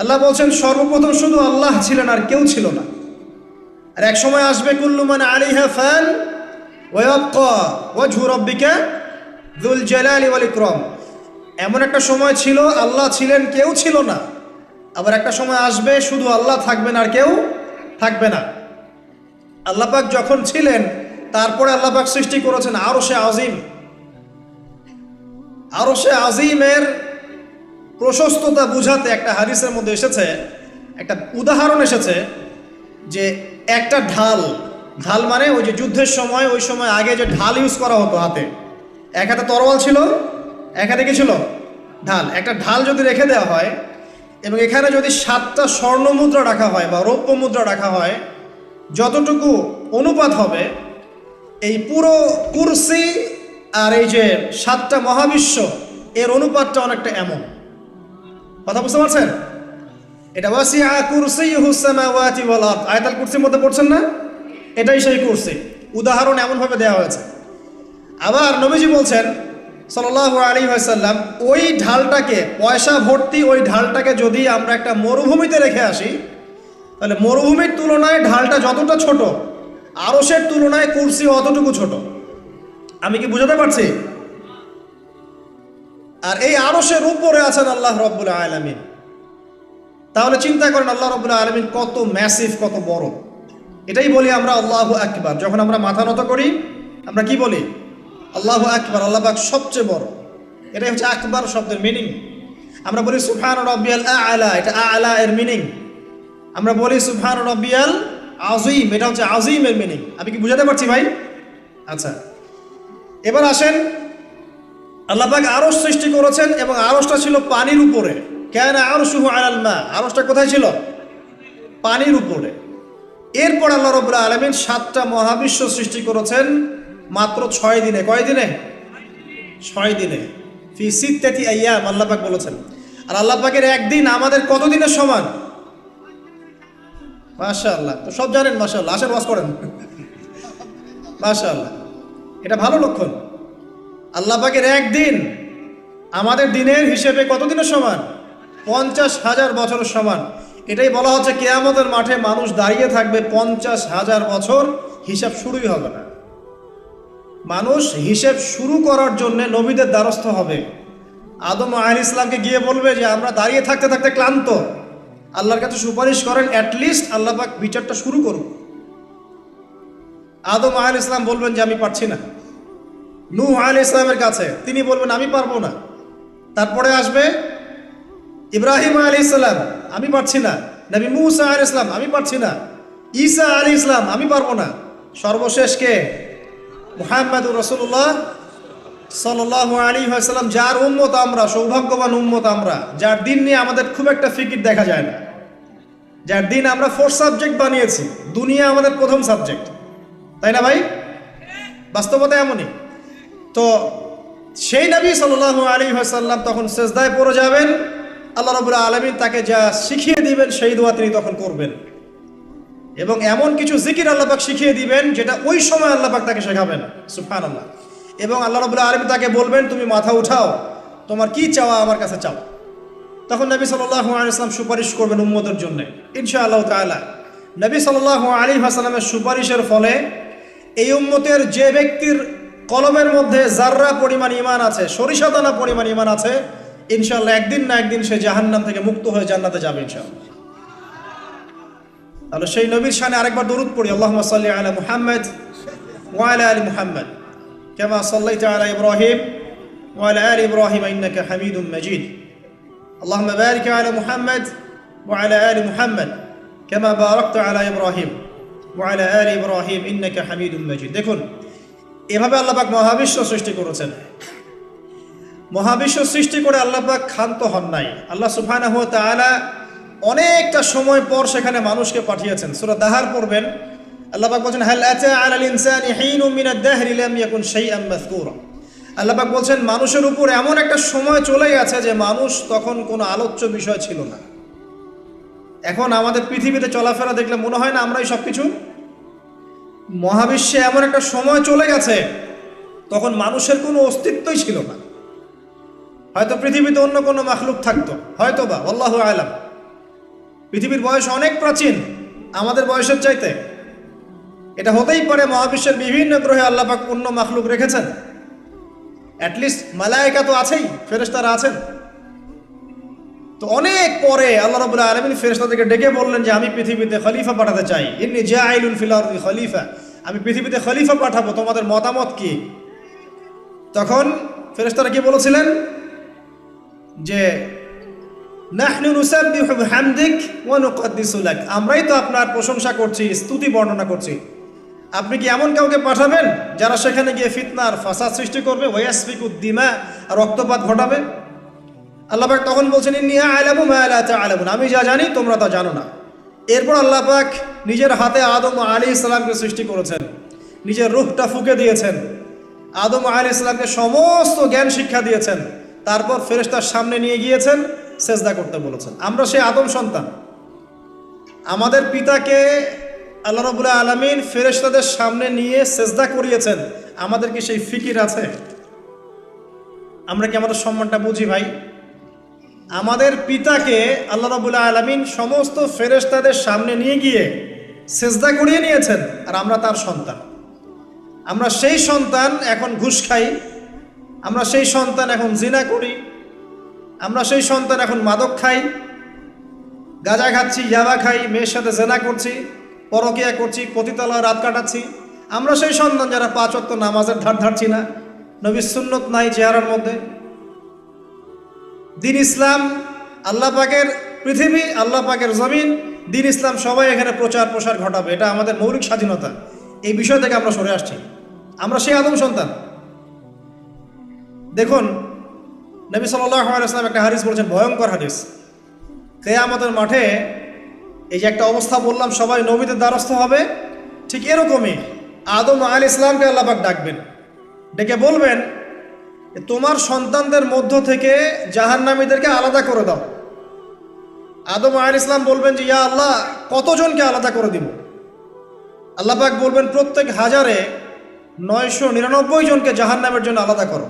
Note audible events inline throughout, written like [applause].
আল্লাহ বলছেন, সর্বপ্রথম শুধু আল্লাহ ছিলেন আর কেউ ছিল না। আর এক সময় আসবে, কুল্লু মানে আলিহা ফ্যান ওয়াবকা ওয়াজহু রব্বিকা দুল এমন একটা সময় ছিল, আল্লাহ ছিলেন, কেউ ছিল না। আবার একটা সময় আসবে, শুধু আল্লাহ থাকবেন আর কেউ থাকবে না। আল্লাহ পাক যখন ছিলেন, তারপরে আল্লাহ পাক সৃষ্টি করেছেন আরও সে আজিম। আরও সে আজিমের প্রশস্ততা বুঝাতে একটা হাদিসের মধ্যে এসেছে, একটা উদাহরণ এসেছে যে একটা ঢাল ঢাল মানে ওই যে যুদ্ধের সময়, ওই সময় আগে যে ঢাল ইউজ করা হতো হাতে। এক হাতে তরোয়াল ছিল, এক হাতে কি ছিল? ঢাল। একটা ঢাল যদি রেখে দেওয়া হয় এবং এখানে যদি সাতটা স্বর্ণ মুদ্রা রাখা হয় বা রৌপ্য মুদ্রা রাখা হয়, যতটুকু অনুপাত হবে, এই পুরো কুরসি আর এই যে সাতটা মহাবিশ্ব, এর অনুপাতটা অনেকটা এমন। কথা বুঝতে পারছেন? এটা ওয়াসিআ কুরসিয়ুহু সামাওয়াতি ওয়াল আরদ। আয়াতুল কুরসির মধ্যে পড়ছেন না? এটাই সেই কুরসি। উদাহরণ এমনভাবে দেওয়া হয়েছে। আবার নবীজি বলছেন, সাল্লাল্লাহু আলাইহি ওয়াসাল্লাম, ওই ঢালটাকে, পয়সা ভর্তি ওই ঢালটাকে যদি আমরা একটা মরুভূমিতে রেখে আসি, তাহলে মরুভূমির তুলনায় ঢালটা যতটা ছোট আরসের তুলনায় কুরসি অতটুকু ছোট। আমি কি বুঝাতে পারছি? আর এই আরসের উপরে আছেন আল্লাহ রব্বুল আলমিন। তাহলে চিন্তা করেন আল্লাহ রব্বুল আলমিন কত ম্যাসিভ কত বড়। এটাই বলি আমরা আল্লাহ আকবার। যখন আমরা মাথা নত করি, আমরা কি বলি? আল্লাহ আকবার, আল্লাহ সবচেয়ে বড়। এটাই হচ্ছে আকবার শব্দের মিনিং আমরা বলি সুফান রব্বিয়াল আলা, এটা আ আলা এর মিনিং আমরা বলি সুফান রব্বিয়াল আজিম এটা হচ্ছে আজিমের মিনিং আমি কি বুঝাতে পারছি ভাই? আচ্ছা। এবার আসেন আল্লাপাক আরস সৃষ্টি করেছেন এবং আরসটা ছিল পানির উপরে। কেন আরও শুভ আলাল মা। আরসটা কোথায় ছিল? পানির উপরে। এরপর আল্লাহ রবুল্লাহ আলমিন সাতটা মহাবিশ্ব সৃষ্টি করেছেন মাত্র ছয় দিনে। কয় দিনে? ছয় দিনে। ফি সিত্তাতি আইয়াম আল্লাপাক বলেছেন। আর আল্লাপাকের একদিন আমাদের কত দিনের সমান? মাশা আল্লাহ তো সব জানেন মাশা আল্লাহ আসেন ওয়াজ করেন মাশা আল্লাহ এটা ভালো লক্ষণ। আল্লাহ পাকের একদিন আমাদের দিনের হিসেবে কতদিনের সমান? পঞ্চাশ হাজার বছরের সমান। এটাই বলা হচ্ছে কেয়ামতের মাঠে মানুষ দাঁড়িয়ে থাকবে পঞ্চাশ হাজার বছর হিসাব শুরুই হবে না। মানুষ হিসেব শুরু করার জন্য নবীদের দ্বারস্থ হবে। আদম আহ ইসলামকে গিয়ে বলবে যে, আমরা দাঁড়িয়ে থাকতে থাকতে ক্লান্ত। আল্লাহর কাছে সুপারিশ করেন অ্যাটলিস্ট আল্লাহ পাক বিচারটা শুরু করুক। আদম আহ ইসলাম বলবেন যে, আমি পারছি না। নূহ আল ইসলামের কাছে। তিনি বলবেন, আমি পারব না। তারপরে আসবে ইব্রাহিম আলী ইসলাম আমি পারছি না। নবী মুসা আল ইসলাম আমি পারছি না। ঈসা আলী ইসলাম আমি পারব না। সর্বশেষ কে? মুহাম্মদুর রসুল্লাহ সাল্লাহ আলী সাল্লাম যার উম্মত আমরা, সৌভাগ্যবান উম্মত আমরা, যার দিন নিয়ে আমাদের খুব একটা ফিকির দেখা যায় না। যার দিন আমরা ফোর্থ সাবজেক্ট বানিয়েছি, দুনিয়া আমাদের প্রথম সাবজেক্ট তাই না ভাই? বাস্তবতা এমনই। তো সেই নবী সাল্লাহ আলী সাল্লাম তখন সেজদায় পড়ে যাবেন। আল্লাহ রবুল্লাহ আলমিন তাকে যা শিখিয়ে দিবেন সেই দোয়া তিনি তখন করবেন। এবং এমন কিছু জিকির আল্লাপাক শিখিয়ে দিবেন যেটা ওই সময় আল্লাপাক তাকে শেখাবেন। সুফান আল্লাহ এবং আল্লাহ রবুল্লাহ আলমী তাকে বলবেন, তুমি মাথা উঠাও। তোমার কি চাওয়া আমার কাছে চাও। তখন নবী সাল্লাহ আলিয়াল্লাম সুপারিশ করবেন উম্মতের জন্য। ইনশা আল্লাহ তালা নবী সাল্লাহ আলী হাসালামের সুপারিশের ফলে এই উম্মতের যে ব্যক্তির কলমের মধ্যে জাররা পরিমাণ ইমান আছে সরিষা দানা পরিমাণ ইমান আছে ইনশাল্লাহ একদিন না একদিন সে জাহান্নাম থেকে মুক্ত হয়ে জান্নাতে যাবে ইনশাল্লাহ তাহলে সেই নবীর সামনে আরেকবার দরুদ পড়ি আল্লাহ সাল্লি আলা মুহাম্মদ ওয়ালা আলী মুহাম্মদ কেমা সাল্লাইতা আলা ইব্রাহিম ওয়ালা আলী ইব্রাহিম ইন্নাকা হামিদুম মাজিদ اللهم بارك على محمد وعلى آل محمد كما باركت على إبراهيم وعلى آل إبراهيم إنك حميد مجيد দেখুন এভাবে আল্লাপাক মহাবিশ্ব সৃষ্টি করেছেন। মহাবিশ্ব সৃষ্টি করে আল্লাপাক ক্ষান্ত হন নাই। আল্লাহ সুবহানাহু ওয়া তাআলা অনেকটা সময় পর সেখানে মানুষকে পাঠিয়েছেন। সূরা দাহার পড়বেন। আল্লাপাক বলছেন, হাল আতা আলাল ইনসানি হিনুম মিনাদ দাহরি লাম ইয়াকুন শাইআন মাযকুরা? আল্লাপাক বলছেন, মানুষের উপর এমন একটা সময় চলে গেছে যে মানুষ তখন কোনো আলোচ্য বিষয় ছিল না। এখন আমাদের পৃথিবীতে চলাফেরা দেখলে মনে হয় না আমরাই সব কিছু মহাবিশ্বে এমন একটা সময় চলে গেছে, তখন মানুষের কোনো অস্তিত্বই ছিল না। হয়তো পৃথিবীতে অন্য কোনো মাখলুক থাকতো হয়তো বা আল্লাহ আলাম। পৃথিবীর বয়স অনেক প্রাচীন, আমাদের বয়সের চাইতে। এটা হতেই পারে মহাবিশ্বের বিভিন্ন গ্রহে আল্লাপাক অন্য মাখলুক রেখেছেন। অ্যাটলিস্ট মালায়িকা তো আছেই ফেরেস্তারা আছেন। তো অনেক পরে আল্লাহ রবুল্লাহ আলমিন ফেরেশতাদেরকে ডেকে বললেন যে, আমি পৃথিবীতে খলিফা পাঠাতে চাই। ইন্নি জাইলুন ফিল আরদি খলিফা। আমি পৃথিবীতে খলিফা পাঠাবো। তোমাদের মতামত কি? তখন ফেরেশতারা কি বলেছিলেন? যে আমরাই তো আপনার প্রশংসা করছি, স্তুতি বর্ণনা করছি। আপনি কি এমন কাউকে পাঠাবেন যারা সেখানে গিয়ে ফিতনার ফাসাদ সৃষ্টি করবে? ওয়াসফিক দিমা আর রক্তপাত ঘটাবে। আল্লাহ পাক তখন বলছেন, ইন্নি আলামু মা লা তা'লামুন আমি যা জানি, তোমরা তা জানো না। এরপর আল্লাহ পাক নিজের হাতে আদম আলী ইসলামকে সৃষ্টি করেছেন, নিজের রূহটা ফুকে দিয়েছেন। আদম আলী ইসলামকে সমস্ত জ্ঞান শিক্ষা দিয়েছেন, তারপর ফেরেশতার সামনে নিয়ে গিয়েছেন, সেজদা করতে বলেছেন। আমরা সেই আদম সন্তান। আমাদের পিতাকে আল্লাহ রবুল্লাহ আলমিন ফেরেশতাদের সামনে নিয়ে সেজদা করিয়েছেন। আমাদের কি সেই ফিকির আছে? আমরা কি আমাদের সম্মানটা বুঝি ভাই? আমাদের পিতাকে আল্লাহ রবুল্লাহ আলমিন সমস্ত ফেরেশতাদের সামনে নিয়ে গিয়ে সেজদা করিয়ে নিয়েছেন, আর আমরা তার সন্তান। আমরা সেই সন্তান এখন ঘুষ খাই, আমরা সেই সন্তান এখন জিনা করি, আমরা সেই সন্তান এখন মাদক খাই, গাঁজা খাচ্ছি, ইয়াবা খাই, মেয়ের সাথে জেনা করছি, পরকিয়া করছি, পতিতলায় রাত কাটাচ্ছি। আমরা সেই সন্তান যারা পাঁচ নামাজের ধার ধারছি না নবী সুন্নত নাই চেহারার মধ্যে। দিন ইসলাম, আল্লাহ পাকের পৃথিবী, আল্লাহ পাকের জমিন, দিন ইসলাম সবাই এখানে প্রচার প্রসার ঘটাবে। এটা আমাদের মৌলিক স্বাধীনতা। এই বিষয় থেকে আমরা সরে আসছি। আমরা সেই আদম সন্তান। দেখুন, নবী সাল্লাম একটা হাদিস বলছেন, ভয়ঙ্কর হারিস হাদিস। কেয়ামতের মাঠে এই যে একটা অবস্থা বললাম, সবাই নবীদের দ্বারস্থ হবে, ঠিক এরকমই আদম আল ইসলামকে আল্লাপাক ডাকবেন। ডেকে বলবেন তোমার সন্তানদের মধ্য থেকে জাহান্নামীদেরকে আলাদা করে দাও। আদম আল ইসলাম বলবেন যে, ইয়া আল্লাহ, কতজনকে আলাদা করে দিব? আল্লাপাক বলবেন, প্রত্যেক হাজারে নয়শো নিরানব্বই জনকে জাহান্নামের জন্য আলাদা করো।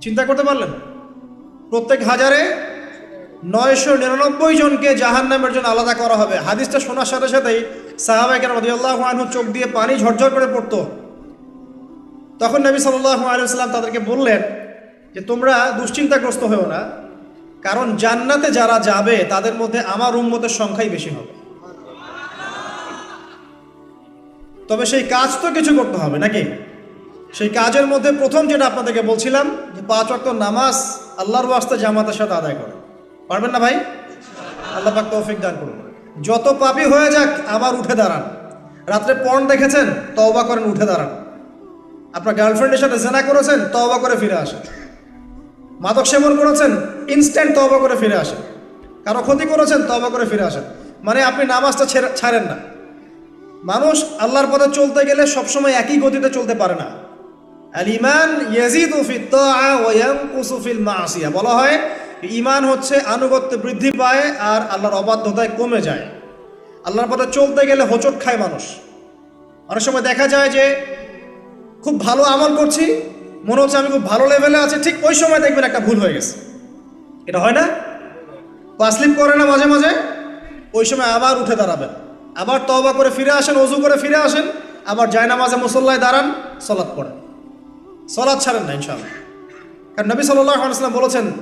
চিন্তা করতে পারলেন? প্রত্যেক হাজারে নয়শো নিরানব্বই জনকে জাহান নামের জন্য আলাদা করা হবে। হাদিসটা শোনার সাথে সাথেই সাহাবাইকের রদিয়াল্লাহ চোখ দিয়ে পানি ঝরঝর করে পড়তো। তখন নবী সাল্লাহ আলুসাল্লাম তাদেরকে বললেন যে, তোমরা দুশ্চিন্তাগ্রস্ত হয়েও না, কারণ জান্নাতে যারা যাবে, তাদের মধ্যে আমার উম্মতের সংখ্যাই বেশি হবে। তবে সেই কাজ তো কিছু করতে হবে নাকি? সেই কাজের মধ্যে প্রথম যেটা আপনাদেরকে বলছিলাম যে, পাঁচ অক্ট নামাজ আল্লাহর ওয়াস্তে জামাতের সাথে আদায় করে পারবেন না ভাই? আল্লাহ পাক তৌফিক দান করুন। যত পাপি হয়ে যাক, আবার উঠে দাঁড়ান। রাত্রে পণ দেখেছেন? তওবা করেন, উঠে দাঁড়ান। আপনার গার্লফ্রেন্ডের সাথে জেনা করেছেন তবা করে ফিরে আসেন। মাদক সেবন করেছেন ইনস্ট্যান্ট তওবা করে ফিরে আসেন। কারও ক্ষতি করেছেন, তওবা করে ফিরে আসেন। মানে আপনি নামাজটা ছাড়েন না। মানুষ আল্লাহর পথে চলতে গেলে সবসময় একই গতিতে চলতে পারে না। ইমান বলা হয় ইমান হচ্ছে আনুগত্য বৃদ্ধি পায় আর আল্লাহর অবাধ্যতায় কমে যায়। আল্লাহর পথে চলতে গেলে হোঁচট খায় মানুষ। অনেক সময় দেখা যায় যে খুব ভালো আমল করছি। মনে হচ্ছে আমি খুব ভালো লেভেলে আছি। ঠিক ওই সময় দেখবেন একটা ভুল হয়ে গেছে। এটা হয় না? পাসলিপ করে না মাঝে মাঝে? ওই সময় আবার উঠে দাঁড়াবেন। আবার তওবা করে ফিরে আসেন অজু করে ফিরে আসেন। আবার জায়নামাজে মুসল্লায় দাঁড়ান, সলাৎ পড়েন। সলাৎ ছাড়েন না, ইনশাআল্লাহ। কারণ নবী সাল্লাল্লাহু আলাইহি বলেছেন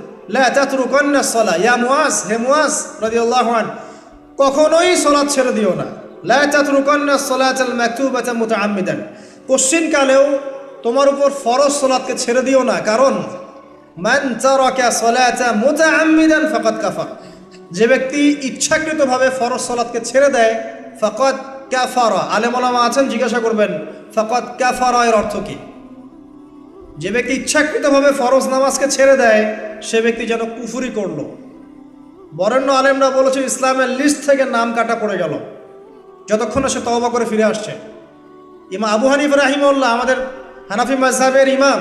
কখনোই সলাৎ ছেড়ে দিও না। কোশ্চিন কালেও তোমার উপর ফরজ সলাৎকে ছেড়ে দিও না। কারণ ফাকাদ কাফার। যে ব্যক্তি ইচ্ছাকৃতভাবে ফরজ সলাৎকে ছেড়ে দেয়, ফাকাদ কাফারা। আলেম ওলামা আছেন, জিজ্ঞাসা করবেন, ফাকাদ কাফারা এর অর্থ কী? যে ব্যক্তি ইচ্ছাকৃতভাবে ফরজ নামাজকে ছেড়ে দেয়, সে ব্যক্তি যেন কুফুরি করল। বরেণ্য আলেমরা বলেছে, ইসলামের লিস্ট থেকে নাম কাটা পড়ে গেল। যতক্ষণ সে তওবা করে ফিরে আসছে। ইমা আবু হানিফ রাহিমউল্লাহ আমাদের হানাফি মাযহাবের ইমাম,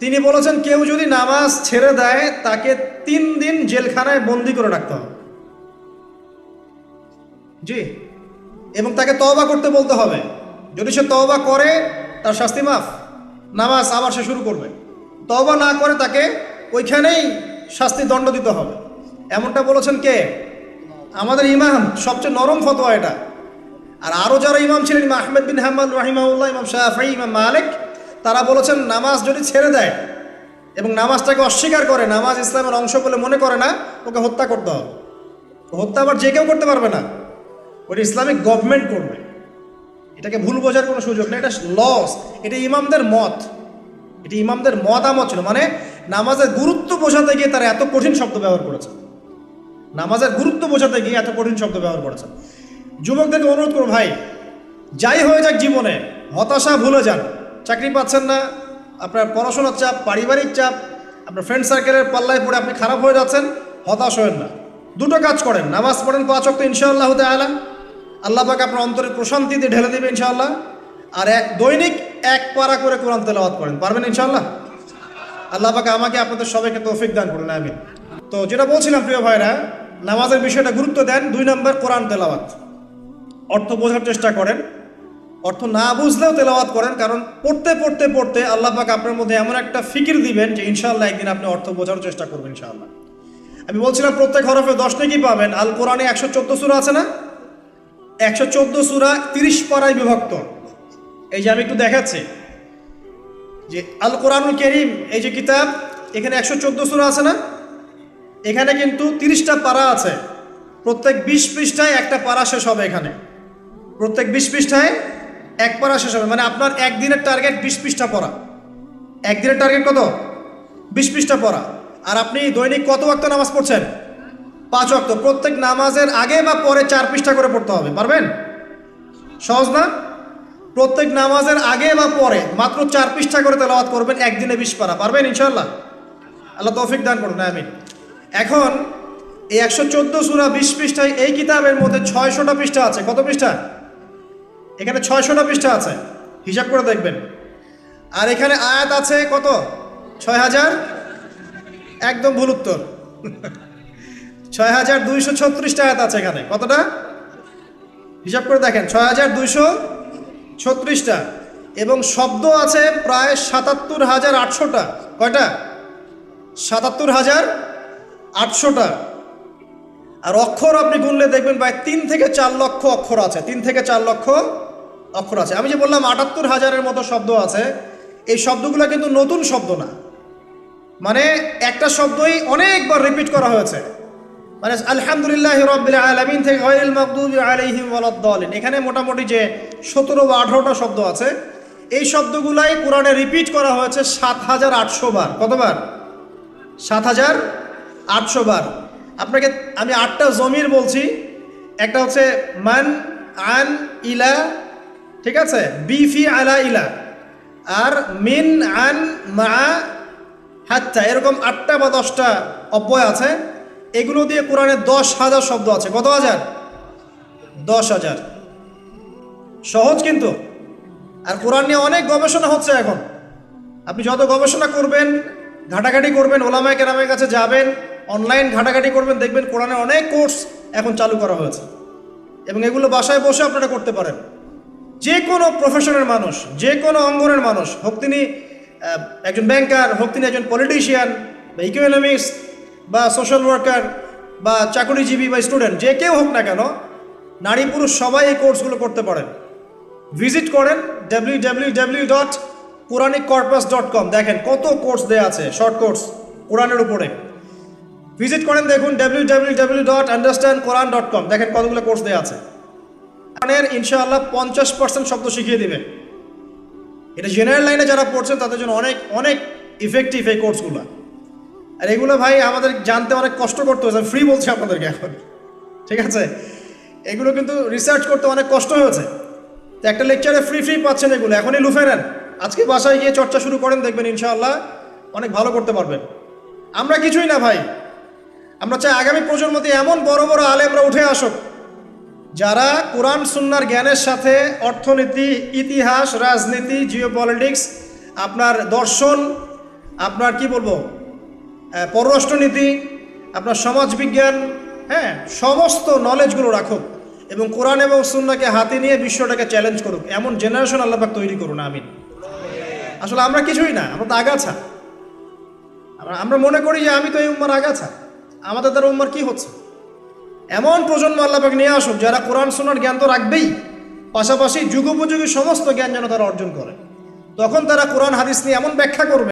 তিনি বলেছেন, কেউ যদি নামাজ ছেড়ে দেয়, তাকে তিন দিন জেলখানায় বন্দি করে রাখতে হবে। জি। এবং তাকে তওবা করতে বলতে হবে। যদি সে তওবা করে, তার শাস্তি মাফ। নামাজ আবার সে শুরু করবে। তওবা না করে, তাকে ওইখানেই শাস্তি দণ্ড দিতে হবে। এমনটা বলেছেন কে? আমাদের ইমাম, সবচেয়ে নরম ফতোয়া এটা। আর আরও যারা ইমাম ছিলেন, ইমাম আহমেদ বিন হাম্মাদ রাহিমাউল্লাহ ইমাম শাহি ইমাম মালিক, তারা বলেছেন, নামাজ যদি ছেড়ে দেয় এবং নামাজটাকে অস্বীকার করে, নামাজ ইসলামের অংশ বলে মনে করে না, ওকে হত্যা করতে হবে। হত্যা আবার যে কেউ করতে পারবে না। ওটা ইসলামিক গভর্নমেন্ট করবে। এটাকে ভুল বোঝার কোনো সুযোগ নেই, এটা লস এটা ইমামদের মত। এটি ইমামদের মতামত ছিল। মানে নামাজের গুরুত্ব বোঝাতে গিয়ে তারা এত কঠিন শব্দ ব্যবহার করেছে। নামাজের গুরুত্ব বোঝাতে গিয়ে এত কঠিন শব্দ ব্যবহার করেছে। যুবকদেরকে অনুরোধ করো, ভাই, যাই হয়ে যাক জীবনে, হতাশা ভুলে যান, চাকরি পাচ্ছেন না, আপনার পড়াশোনার চাপ, পারিবারিক চাপ, আপনার ফ্রেন্ড সার্কেলের পাল্লায় পড়ে আপনি খারাপ হয়ে যাচ্ছেন, হতাশ হবেন না। দুটো কাজ করেন, নামাজ পড়েন পাঁচ অক্ট ইনশাআল্লাহ তাআলা। আল্লাহ পাক আপনার অন্তরে প্রশান্তিতে ঢেলে দেবে, ইনশাআল্লাহ। আর এক দৈনিক এক পারা করে কোরআন তেলাওয়াত করেন, পারবেন ইনশাআল্লাহ? আল্লাহ পাকে আমাকে আপনাদের সবাইকে তৌফিক দান করুন আমি তো যেটা বলছিলাম, প্রিয় ভাইরা, নামাজের বিষয়টা গুরুত্ব দেন, দুই নম্বর কোরআন তেলাওয়াত। অর্থ বোঝার চেষ্টা করেন। অর্থ না বুঝলেও তেলাওয়াত করেন, কারণ পড়তে পড়তে পড়তে আল্লাহ পাক আপনার মধ্যে এমন একটা ফিকির দিবেন যে ইনশাআল্লাহ একদিন আপনি অর্থ বোঝার চেষ্টা করবেন ইনশাআল্লাহ। আমি বলছিলাম প্রত্যেক হরফে দশ নাকি পাবেন, আল কোরআনে একশো চোদ্দ সুরা আছে না? একশো চোদ্দ সুরা তিরিশ পাড়ায় বিভক্ত। এই যে আমি একটু দেখাচ্ছি, যে আল কোরআনুল করিম, এই যে কিতাব, এখানে একশো চোদ্দ সুরা আছে না? এখানে কিন্তু তিরিশটা পারা আছে। প্রত্যেক বিশ পৃষ্ঠায় একটা পারা শেষ হবে এখানে। প্রত্যেক বিশ পৃষ্ঠায় এক পারা শেষ হবে। মানে আপনার একদিনের টার্গেট বিশ পৃষ্ঠা পড়া। একদিনের টার্গেট কত? বিশ পৃষ্ঠা পড়া। আর আপনি দৈনিক কত ওয়াক্ত নামাজ পড়ছেন? পাঁচ ওয়াক্ত। প্রত্যেক নামাজের আগে বা পরে চার পৃষ্ঠা করে পড়তে হবে। পারবেন? সহজ না? প্রত্যেক নামাজের আগে বা পরে মাত্র চার পৃষ্ঠা করে তেলাওয়াত করবেন একদিনে বিশ পারা। পারবেন ইনশাল্লাহ আল্লাহ তৌফিক দান করুন। আমিন। এখন এই একশো চোদ্দ সুরা বিশ পৃষ্ঠায় এই কিতাবের মধ্যে ছয়শোটা পৃষ্ঠা আছে। কত পৃষ্ঠা? এখানে ছয়শোটা পৃষ্ঠা আছে। হিসাব করে দেখবেন। আর এখানে আয়াত আছে কত? ছয় হাজার একদম ভুল উত্তর। [laughs] ছয় হাজার দুইশো ছত্রিশটা আয়াত আছে এখানে। কতটা? হিসাব করে দেখেন। ছয় হাজার দুইশো ছত্রিশটা। এবং শব্দ আছে প্রায় সাতাত্তর হাজার আটশোটা। কয়টা? সাতাত্তর হাজার আটশোটা। আর অক্ষর আপনি গুনলে দেখবেন প্রায় তিন থেকে চার লক্ষ অক্ষর আছে। তিন থেকে চার লক্ষ অক্ষর আছে। আমি যে বললাম আটাত্তর হাজারের মতো শব্দ আছে, এই শব্দগুলো কিন্তু নতুন শব্দ না। মানে একটা শব্দই অনেকবার রিপিট করা হয়েছে। মানে আলহামদুলিল্লাহ আলামিন থেকে এখানে মোটামুটি যে সতেরো বা আঠারোটা শব্দ আছে, এই শব্দগুলাই কোরআনে রিপিট করা হয়েছে সাত হাজার আটশো বার। কতবার? সাত হাজার আটশো বার। আপনাকে, আমি আটটা জমির বলছি। একটা হচ্ছে মান আন ইলা ঠিক আছে? বিফি আলা ইলা। আর মিন আন মা হাত্তা। এরকম আটটা বা দশটা অব্যয় আছে। এগুলো দিয়ে কোরআনে দশ হাজার শব্দ আছে। কত হাজার? দশ হাজার। সহজ কিন্তু। আর কোরআন নিয়ে অনেক গবেষণা হচ্ছে এখন। আপনি যত গবেষণা করবেন, ঘাটাঘাটি করবেন, ওলামায় কেরামের কাছে যাবেন অনলাইন ঘাটাঘাটি করবেন, দেখবেন কোরআনের অনেক কোর্স এখন চালু করা হয়েছে। এবং এগুলো বাসায় বসে আপনারা করতে পারেন। যে কোনো প্রফেশনের মানুষ, যে কোনো অঙ্গনের মানুষ, হোক তিনি একজন ব্যাংকার হোক তিনি একজন পলিটিশিয়ান বা ইকোনমিক্স বা সোশ্যাল ওয়ার্কার বা চাকরিজীবী বা স্টুডেন্ট যে কেউ হোক না কেন, নারী পুরুষ সবাই এই কোর্সগুলো করতে পারেন। ভিজিট করেন W W W dot Quranic corpus dot com দেখেন কত কোর্স দেওয়া আছে শর্ট কোর্স কোরআনের উপরে। ভিজিট করেন দেখুন W W W dot understand Quran dot com দেখেন কতগুলো কোর্স দেওয়া আছে। কোরআনের ইনশাআল্লাহ পঞ্চাশ পার্সেন্ট শব্দ শিখিয়ে দেবে। এটা জেনারেল লাইনে যারা পড়ছেন, তাদের জন্য অনেক অনেক ইফেক্টিভ এই কোর্সগুলো আর এগুলো ভাই আমাদের জানতে অনেক কষ্ট করতে হয়েছে ফ্রি বলছি আপনাদেরকে এখন। ঠিক আছে? এগুলো কিন্তু রিসার্চ করতে অনেক কষ্ট হয়েছে। তো একটা লেকচারে ফ্রি ফ্রি পাচ্ছেন এগুলো। এখনই লুফে নেন। আজকে বাসায় গিয়ে চর্চা শুরু করেন, দেখবেন ইনশাআল্লাহ অনেক ভালো করতে পারবেন। আমরা কিছুই না ভাই। আমরা চাই আগামী প্রজন্মতে এমন বড় বড় আলেমরা উঠে আসুক। যারা কোরআন সুন্নার জ্ঞানের সাথে অর্থনীতি, ইতিহাস, রাজনীতি জিও পলিটিক্স আপনার দর্শন, আপনার কি বলব পররাষ্ট্রনীতি, আপনার সমাজবিজ্ঞান হ্যাঁ সমস্ত নলেজগুলো রাখুক এবং কোরআন এবং সুন্নাকে হাতে নিয়ে বিশ্বটাকে চ্যালেঞ্জ করুক। এমন জেনারেশন আল্লাপাক তৈরি করুন, আমিন। আসলে আমরা কিছুই না, আমরা তো আগাছা। আমরা মনে করি যে আমি তো এই উম্মার আগাছা। আমাদের দ্বারা উম্মার কি হচ্ছে? এমন প্রজন্ম আল্লাপাক নিয়ে আসুক যারা কোরআন শোনার জ্ঞান তো রাখবেই। পাশাপাশি যুগোপযোগী সমস্ত জ্ঞান যেন তারা অর্জন করে। তখন তারা কোরআন, হাদিস নিয়ে এমন ব্যাখ্যা করবে